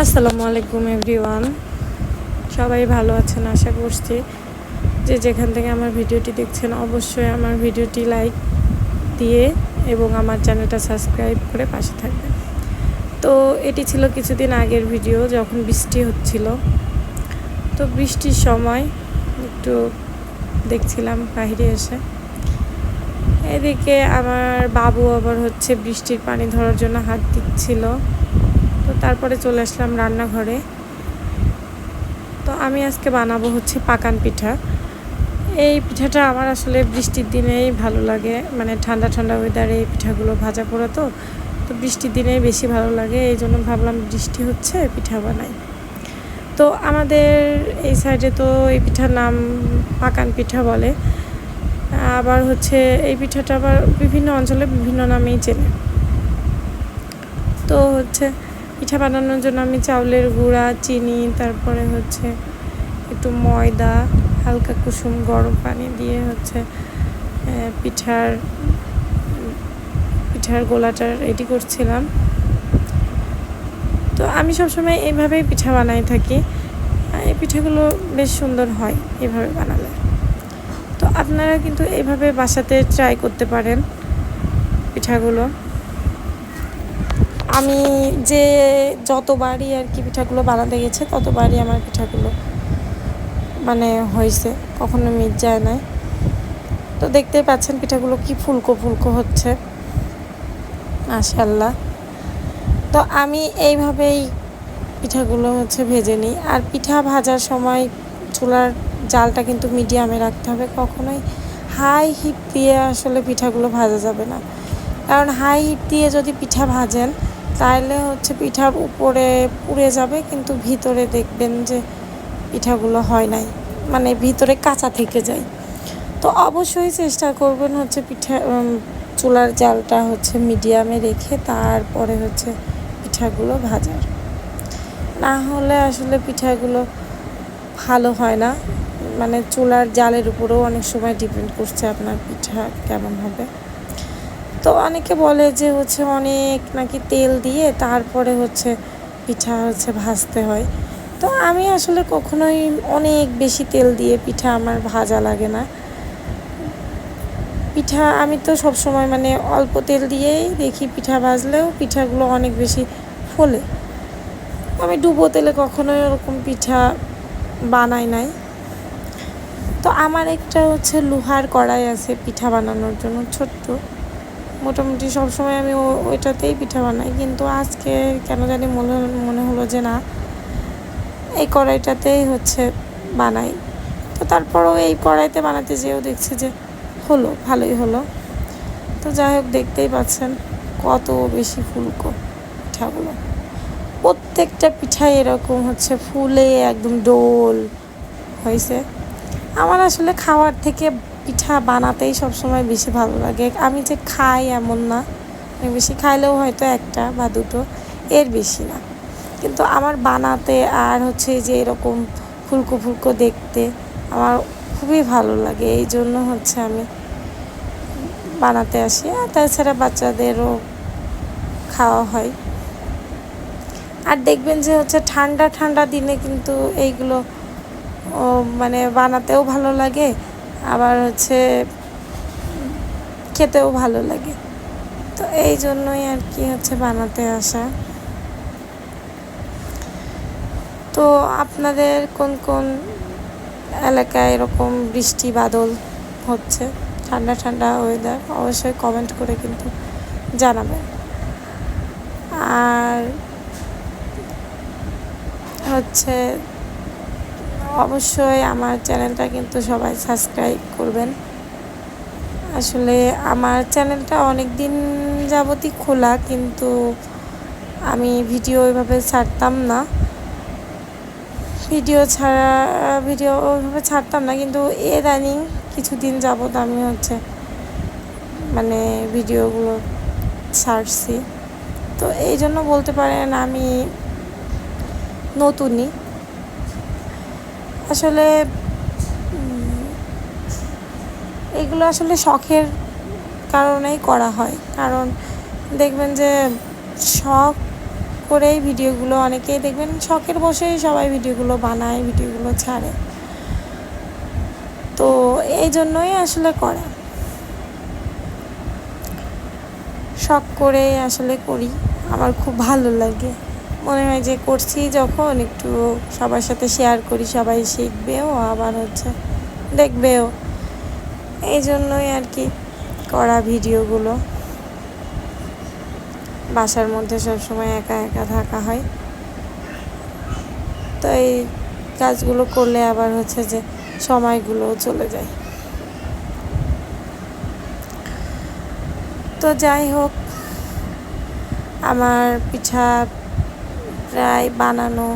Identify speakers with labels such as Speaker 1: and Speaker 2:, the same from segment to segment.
Speaker 1: আসসালামু আলাইকুম, এভরিওয়ান। সবাই ভালো আছেন, আশা করছি যে যেখান থেকে আমার ভিডিওটি দেখছেন, অবশ্যই আমার ভিডিওটি লাইক দিয়ে এবং আমার চ্যানেলটা সাবস্ক্রাইব করে পাশে থাকবেন। তো এটি ছিল কিছুদিন আগের ভিডিও, যখন বৃষ্টি হচ্ছিল। তো বৃষ্টির সময় একটু দেখছিলাম বাইরে এসে। এদিকে আমার বাবু আবার হচ্ছে বৃষ্টির পানি ধরার জন্য হাত দিচ্ছিল। তো তারপরে চলে আসলাম রান্নাঘরে। তো আমি আজকে বানাবো হচ্ছে পাকান পিঠা। এই পিঠাটা আমার আসলে বৃষ্টির দিনেই ভালো লাগে মানে ঠান্ডা ঠান্ডা ওয়েদারে এই পিঠাগুলো ভাজা পোড়া তো তো বৃষ্টির দিনেই বেশি ভালো লাগে, এই জন্য ভাবলাম বৃষ্টি হচ্ছে, পিঠা বানাই। তো আমাদের এই সাইডে তো এই পিঠার নাম পাকান পিঠা বলে। আবার হচ্ছে এই পিঠাটা আবার বিভিন্ন অঞ্চলে বিভিন্ন নামেই চেনে। তো হচ্ছে পিঠা বানানোর জন্য আমি চাউলের গুঁড়া, চিনি, তারপরে হচ্ছে একটু ময়দা, হালকা কুসুম গরম পানি দিয়ে হচ্ছে পিঠার পিঠার গোলাটা রেডি করছিলাম। তো আমি সবসময় এইভাবেই পিঠা বানাই থাকি। এই পিঠাগুলো বেশ সুন্দর হয় এভাবে বানালে। তো আপনারা কিন্তু এইভাবে বাসাতে ট্রাই করতে পারেন পিঠাগুলো। আমি যে যতবারই আর কি পিঠাগুলো বানাতে গেছে, ততবারই আমার পিঠাগুলো মানে হয়েছে। কখনো মিট যায় না তো দেখতেই পাচ্ছেন পিঠাগুলো কি ফুলকো ফুলকো হচ্ছে। মাশাল্লাহ তো আমি এইভাবেই পিঠাগুলো হচ্ছে ভেজে নিই। আর পিঠা ভাজার সময় চুলার জালটা কিন্তু মিডিয়ামে রাখতে হবে। কখনোই হাই হিট দিয়ে আসলে পিঠাগুলো ভাজা যাবে না। কারণ হাই হিট দিয়ে যদি পিঠা ভাজেন তাহলে হচ্ছে পিঠার উপরে পুড়ে যাবে, কিন্তু ভিতরে দেখবেন যে পিঠাগুলো হয় নাই। মানে ভিতরে কাঁচা থেকে যায়। তো অবশ্যই চেষ্টা করবেন হচ্ছে পিঠা চুলার জালটা হচ্ছে মিডিয়ামে রেখে তারপরে হচ্ছে পিঠাগুলো ভাজার। না হলে আসলে পিঠাগুলো ভালো হয় না। মানে চুলার জালের উপরেও অনেক সময় ডিপেন্ড করছে আপনার পিঠা কেমন হবে। তো অনেকে বলে যে হচ্ছে অনেক নাকি তেল দিয়ে তারপরে হচ্ছে পিঠা হচ্ছে ভাজতে হয়। তো আমি আসলে কখনোই অনেক বেশি তেল দিয়ে পিঠা আমার ভাজা লাগে না। পিঠা আমি তো সব সময় মানে অল্প তেল দিয়েই দেখি পিঠা ভাজলেও পিঠাগুলো অনেক বেশি ফোলে। আমি ডুবো তেলে কখনোই ওরকম পিঠা বানাই নাই। তো আমার একটা হচ্ছে লোহার কড়াই আছে পিঠা বানানোর জন্য ছোট্ট। মোটামুটি সবসময় আমি ওইটাতেই পিঠা বানাই। কিন্তু আজকে কেন জানি মনে মনে হলো যে না, এই কড়াইটাতেই হচ্ছে বানাই। তো তারপরও এই কড়াইতে বানাতে যেয়েও দেখছি যে হলো, ভালোই হলো। তো যাই হোক, দেখতেই পাচ্ছেন কত বেশি ফুলকো পিঠাগুলো। প্রত্যেকটা পিঠাই এরকম হচ্ছে ফুলে একদম ডোল হয়েছে। আমার আসলে খাওয়ার থেকে পিঠা বানাতেই সবসময় বেশি ভালো লাগে। আমি যে খাই এমন না। বেশি খাইলেও হয়তো একটা বা দুটো, এর বেশি না। কিন্তু আমার বানাতে আর হচ্ছে যে এরকম ফুলকো ফুলকো দেখতে আমার খুবই ভালো লাগে। এই জন্য হচ্ছে আমি বানাতে আসি। আর তাছাড়া বাচ্চাদেরও খাওয়া হয়। আর দেখবেন যে হচ্ছে ঠান্ডা ঠান্ডা দিনে কিন্তু এইগুলো মানে বানাতেও ভালো লাগে। আবার হচ্ছে খেতেও ভালো লাগে। তো এই জন্যই আর কি হচ্ছে বানাতে আসা। তো আপনাদের কোন কোন এলাকায় এরকম বৃষ্টি, বাদল হচ্ছে? ঠান্ডা ঠান্ডা ওয়েদার অবশ্যই কমেন্ট করে কিন্তু জানাবেন। আর হচ্ছে অবশ্যই আমার চ্যানেলটা কিন্তু সবাই সাবস্ক্রাইব করবেন। আসলে আমার চ্যানেলটা অনেক দিন যাবতই খোলা, কিন্তু আমি ভিডিও ওইভাবে ছাড়তাম না। ভিডিও ছাড়া, ভিডিও ওইভাবে ছাড়তাম না, কিন্তু ইদানিং কিছুদিন যাবত আমি হচ্ছে মানে ভিডিওগুলো ছাড়ছি। তো এই জন্য বলতে পারেন আমি নতুনই। আসলে এগুলো আসলে শখের কারণেই করা হয়। কারণ দেখবেন যে, শখ করেই ভিডিওগুলো অনেকেই দেখবেন, শখের বসেই সবাই ভিডিওগুলো বানায়, ভিডিওগুলো ছাড়ে। তো এই জন্যই আসলে করা। শখ করে আসলে করি, আমার খুব ভালো লাগে। মনে হয় যে করছি যখন একটু সবার সাথে শেয়ার করি, সবাই শিখবেও, আবার হচ্ছে দেখবেও। এই জন্যই আর কি করা ভিডিওগুলো। বাসার মধ্যে সবসময় একা একা থাকা হয়। তো এই কাজগুলো করলে আবার হচ্ছে যে সময়গুলো চলে যায়। তো যাই হোক, আমার পিঠা প্রায় বানানো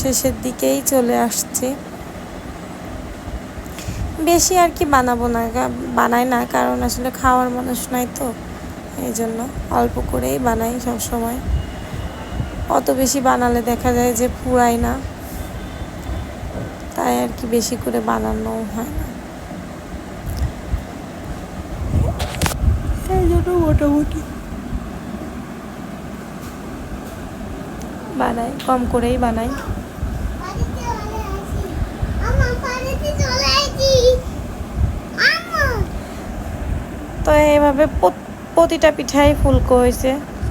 Speaker 1: শেষের দিকেই চলে আসছে। বেশি আর কি বানাবো না বানাই না, কারণ আসলে খাওয়ার মানুষ নাই তো, এই জন্য অল্প করেই বানাই সব সময় অত বেশি বানালে দেখা যায় যে পুরাই না, তাই আর কি বেশি করে বানানো হয় না। এই জন্য মোটামুটি বানাই কম করেই বানাই তো এইভাবে প্রতিটা পিঠাই ফুলকো হয়েছে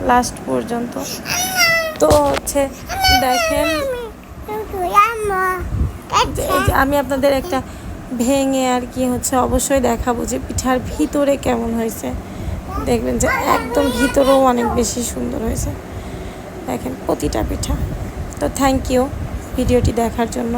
Speaker 1: লাস্ট পর্যন্ত। তো হচ্ছে, দেখেন আমি আপনাদের একটা ভেঙে আর কি হচ্ছে অবশ্যই দেখাবো যে পিঠার ভিতরে কেমন হয়েছে। দেখবেন যে একদম ভিতরেও অনেক বেশি সুন্দর হয়েছে। দেখেন প্রতিটা পিঠা। তো থ্যাংক ইউ ভিডিওটি দেখার জন্য।